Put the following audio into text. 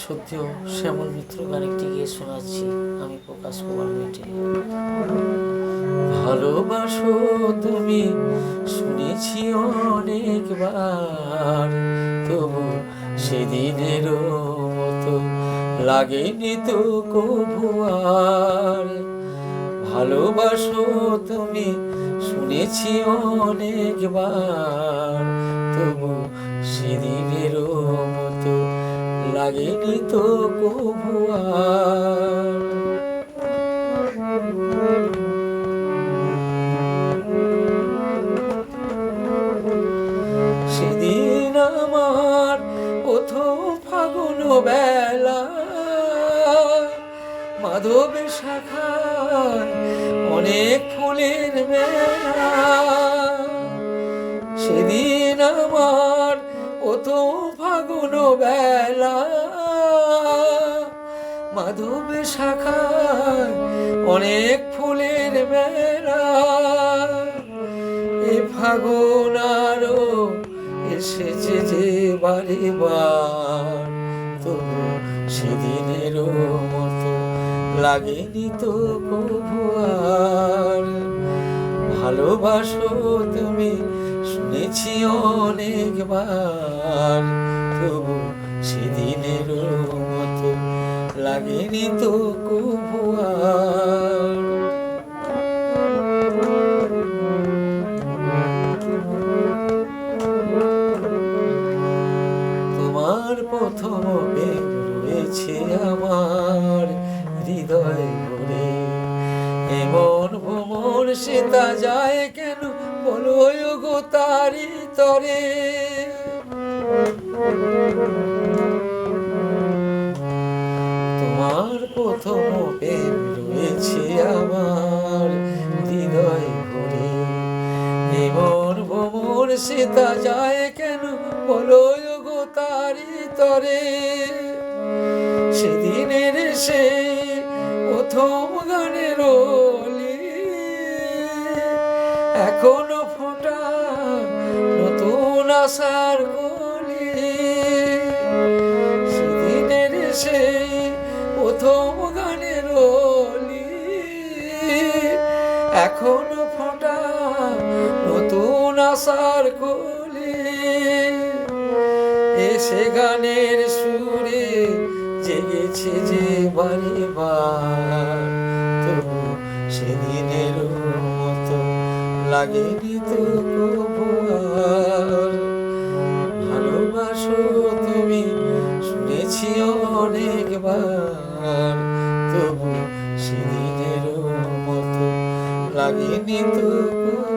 সত্যিও শ্যামল মিত্র গানটি গিয়ে শোনাচ্ছি আমি প্রকাশ কুমার মিটে ভালোবাসো তুমি, শুনেছি অনেকবার, তবু সেদিনের মতো লাগেনি তো কভু আর। ভালোবাসো তুমি, শুনেছি অনেকবার, তবু সেদিনের মতো লাগেনি তো সেদিন আমার প্রথম ফাগুন বেলা মাধবের শাখায় অনেক ফুলের মেলা। সেদিন আমার প্রথম ফাগুন বেলা মাধবের শাখায় অনেক ফুলের মেলা। এ ফাগুন আরও এসেছে যে বারে বার। তবু সেদিনেরও মতো লাগেনি তো কভু আর। ভালোবাসো তুমি, শুনেছি অনেকবার। তবু সেদিনেরও মতো লাগেনি তো কভু তোমার প্রথম প্রেম রয়েছে আমার হৃদয় ভরে। এমন ভ্রমণ সীতা যায় কেন? বলো গো তারি তরে। তোমার প্রথম প্রেম রয়েছে আমার হৃদয় ভরে। এমন ভ্রমণ সীতা যায় কেন? বলো গো তারি তরে। সেদিনের সে প্রথম গানের এখনও ফোটা নতুন আশার প্রথম গানের এখনও ফোটা নতুন আশার কলি। এসে গানের সুরে জেগেছে যে বারে বার। তবু সেদিনের মতো লাগেনি তো কভু অনেকবার তবু সেদিনের মতো লাগেনি তো কভু